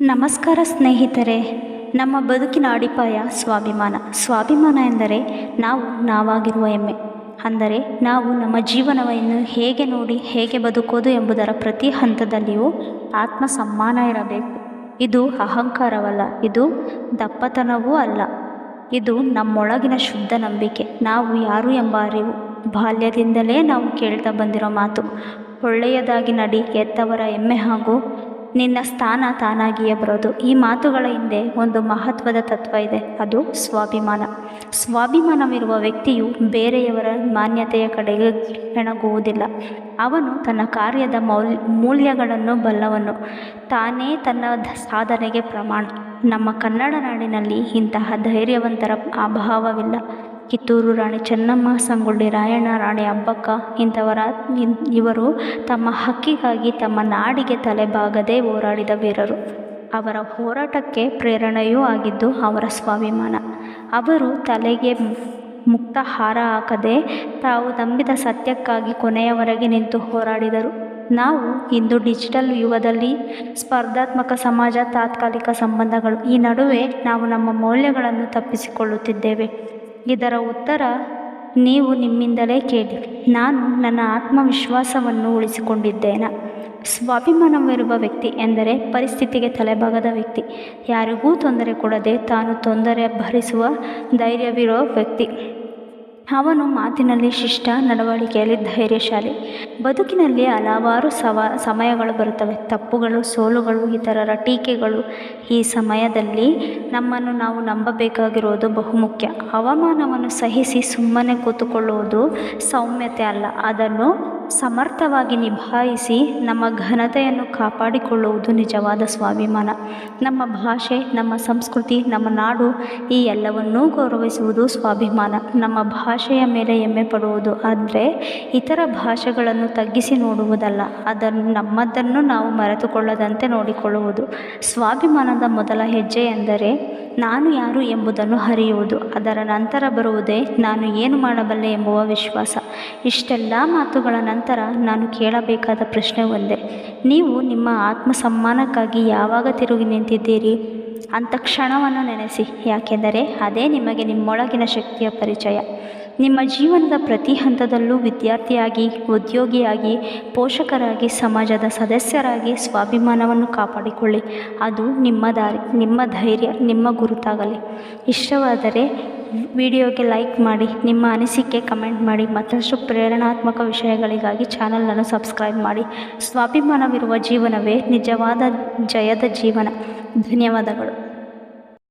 ನಮಸ್ಕಾರ ಸ್ನೇಹಿತರೆ, ನಮ್ಮ ಬದುಕಿನ ಅಡಿಪಾಯ ಸ್ವಾಭಿಮಾನ. ಸ್ವಾಭಿಮಾನ ಎಂದರೆ ನಾವು ನಾವಾಗಿರುವ ಹೆಮ್ಮೆ. ಅಂದರೆ ನಾವು ನಮ್ಮ ಜೀವನವನ್ನು ಹೇಗೆ ನೋಡಿ ಹೇಗೆ ಬದುಕೋದು ಎಂಬುದರ ಪ್ರತಿ ಹಂತದಲ್ಲಿಯೂ ಆತ್ಮ ಸಮ್ಮಾನ ಇರಬೇಕು. ಇದು ಅಹಂಕಾರವಲ್ಲ, ಇದು ದಪ್ಪತನವೂ ಅಲ್ಲ. ಇದು ನಮ್ಮೊಳಗಿನ ಶುದ್ಧ ನಂಬಿಕೆ. ನಾವು ಯಾರು ಎಂಬ ಅರಿವು, ಬಾಲ್ಯದಿಂದಲೇ ನಾವು ಕೇಳ್ತಾ ಬಂದಿರೋ ಮಾತು. ಒಳ್ಳೆಯದಾಗಿ ನಡಿ ಎತ್ತವರ ಹೆಮ್ಮೆ ಹಾಗೂ ನಿನ್ನ ಸ್ಥಾನ ತಾನಾಗಿಯೇ ಬರೋದು. ಈ ಮಾತುಗಳ ಹಿಂದೆ ಒಂದು ಮಹತ್ವದ ತತ್ವ ಇದೆ. ಅದು ಸ್ವಾಭಿಮಾನ. ಸ್ವಾಭಿಮಾನವಿರುವ ವ್ಯಕ್ತಿಯು ಬೇರೆಯವರ ಮಾನ್ಯತೆಯ ಕಡೆಗೆ ಹೆಣಗುವುದಿಲ್ಲ. ಅವನು ತನ್ನ ಕಾರ್ಯದ ಮೌಲ್, ಮೌಲ್ಯಗಳನ್ನು ಬಲ್ಲವನು. ತಾನೇ ತನ್ನ ಸಾಧನೆಗೆ ಪ್ರಮಾಣ. ನಮ್ಮ ಕನ್ನಡ ನಾಡಿನಲ್ಲಿ ಇಂತಹ ಧೈರ್ಯವಂತರ ಅಭಾವವಿಲ್ಲ. ಕಿತ್ತೂರು ರಾಣಿ ಚೆನ್ನಮ್ಮ, ಸಂಗೊಳ್ಳಿ ರಾಯಣ್ಣ, ರಾಣಿ ಅಬ್ಬಕ್ಕ ಇಂಥವರ ಇವರು ತಮ್ಮ ಹಕ್ಕಿಗಾಗಿ ತಮ್ಮ ನಾಡಿಗೆ ತಲೆಬಾಗದೆ ಹೋರಾಡಿದ ವೀರರು. ಅವರ ಹೋರಾಟಕ್ಕೆ ಪ್ರೇರಣೆಯೂ ಆಗಿದ್ದು ಅವರ ಸ್ವಾಭಿಮಾನ. ಅವರು ತಲೆಗೆ ಮುಕ್ತ ಹಾರ ಹಾಕದೆ ತಾವು ನಂಬಿದ ಸತ್ಯಕ್ಕಾಗಿ ಕೊನೆಯವರೆಗೆ ನಿಂತು ಹೋರಾಡಿದರು. ನಾವು ಇಂದು ಡಿಜಿಟಲ್ ಯುಗದಲ್ಲಿ ಸ್ಪರ್ಧಾತ್ಮಕ ಸಮಾಜ ತಾತ್ಕಾಲಿಕ ಸಂಬಂಧಗಳು. ಈ ನಡುವೆ ನಾವು ನಮ್ಮ ಮೌಲ್ಯಗಳನ್ನು ತಪ್ಪಿಸಿಕೊಳ್ಳುತ್ತಿದ್ದೇವೆ. ಇದರ ಉತ್ತರ, ನೀವು ನಿಮ್ಮಿಂದಲೇ ಕೇಳಿ. ನಾನು ನನ್ನ ಆತ್ಮವಿಶ್ವಾಸವನ್ನು ಉಳಿಸಿಕೊಂಡಿದ್ದೇನೆ. ಸ್ವಾಭಿಮಾನವಿರುವ ವ್ಯಕ್ತಿ ಎಂದರೆ ಪರಿಸ್ಥಿತಿಗೆ ತಲೆಬಾಗದ ವ್ಯಕ್ತಿ. ಯಾರಿಗೂ ತೊಂದರೆ ಕೊಡದೆ ತಾನು ತೊಂದರೆ ಭರಿಸುವ ಧೈರ್ಯವಿರೋ ವ್ಯಕ್ತಿ. ಅವನು ಮಾತಿನಲ್ಲಿ ಶಿಷ್ಟ, ನಡವಳಿಕೆಯಲ್ಲಿ ಧೈರ್ಯಶಾಲಿ. ಬದುಕಿನಲ್ಲಿ ಹಲವಾರು ಸವ, ಸಮಯಗಳು ಬರುತ್ತವೆ. ತಪ್ಪುಗಳು, ಸೋಲುಗಳು, ಇತರರ ಟೀಕೆಗಳು ಈ ಸಮಯದಲ್ಲಿ ನಮ್ಮನ್ನು ನಾವು ನಂಬಬೇಕಾಗಿರುವುದು ಬಹುಮುಖ್ಯ. ಅವಮಾನವನ್ನು ಸಹಿಸಿ ಸುಮ್ಮನೆ ಕೂತುಕೊಳ್ಳುವುದು ಸೌಮ್ಯತೆ ಅಲ್ಲ. ಅದನ್ನು ಸಮರ್ಥವಾಗಿ ನಿಭಾಯಿಸಿ ನಮ್ಮ ಘನತೆಯನ್ನು ಕಾಪಾಡಿಕೊಳ್ಳುವುದು ನಿಜವಾದ ಸ್ವಾಭಿಮಾನ. ನಮ್ಮ ಭಾಷೆ, ನಮ್ಮ ಸಂಸ್ಕೃತಿ, ನಮ್ಮ ನಾಡು ಈ ಎಲ್ಲವನ್ನೂ ಗೌರವಿಸುವುದು ಸ್ವಾಭಿಮಾನ. ನಮ್ಮ ಭಾಷೆಯ ಮೇಲೆ ಹೆಮ್ಮೆ ಪಡುವುದು ಆದರೆ ಇತರ ಭಾಷೆಗಳನ್ನು ತಗ್ಗಿಸಿ ನೋಡುವುದಲ್ಲ. ಅದನ್ನು, ನಮ್ಮದನ್ನು ನಾವು ಮರೆತುಕೊಳ್ಳದಂತೆ ನೋಡಿಕೊಳ್ಳುವುದು. ಸ್ವಾಭಿಮಾನದ ಮೊದಲ ಹೆಜ್ಜೆ ಎಂದರೆ ನಾನು ಯಾರು ಎಂಬುದನ್ನು ಅರಿಯುವುದು ಅದರ ನಂತರ ಬರುವುದೇ ನಾನು ಏನು ಮಾಡಬಲ್ಲೆ ಎಂಬುವ ವಿಶ್ವಾಸ. ಇಷ್ಟೆಲ್ಲ ಮಾತುಗಳ ನಂತರ ನಾನು ಕೇಳಬೇಕಾದ ಪ್ರಶ್ನೆ ಒಂದೇ. ನೀವು ನಿಮ್ಮ ಆತ್ಮಸಮ್ಮಾನಕ್ಕಾಗಿ ಯಾವಾಗ ತಿರುಗಿ ನಿಂತಿದ್ದೀರಿ? ಅಂಥ ಕ್ಷಣವನ್ನು ನೆನೆಸಿ. ಯಾಕೆಂದರೆ ಅದೇ ನಿಮಗೆ ನಿಮ್ಮೊಳಗಿನ ಶಕ್ತಿಯ ಪರಿಚಯ. ನಿಮ್ಮ ಜೀವನದ ಪ್ರತಿ ಹಂತದಲ್ಲೂ ವಿದ್ಯಾರ್ಥಿಯಾಗಿ, ಉದ್ಯೋಗಿಯಾಗಿ, ಪೋಷಕರಾಗಿ, ಸಮಾಜದ ಸದಸ್ಯರಾಗಿ ಸ್ವಾಭಿಮಾನವನ್ನು ಕಾಪಾಡಿಕೊಳ್ಳಿ. ಅದು ನಿಮ್ಮ ದಾರಿ, ನಿಮ್ಮ ಧೈರ್ಯ, ನಿಮ್ಮ ಗುರುತಾಗಲಿ. ಇಷ್ಟವಾದರೆ ವಿಡಿಯೋಗೆ ಲೈಕ್ ಮಾಡಿ, ನಿಮ್ಮ ಅನಿಸಿಕೆ ಕಮೆಂಟ್ ಮಾಡಿ, ಮತ್ತಷ್ಟು ಪ್ರೇರಣಾತ್ಮಕ ವಿಷಯಗಳಿಗಾಗಿ ಚಾನಲನ್ನು ಸಬ್ಸ್ಕ್ರೈಬ್ ಮಾಡಿ. ಸ್ವಾಭಿಮಾನವಿರುವ ಜೀವನವೇ ನಿಜವಾದ ಜಯದ ಜೀವನ. ಧನ್ಯವಾದಗಳು.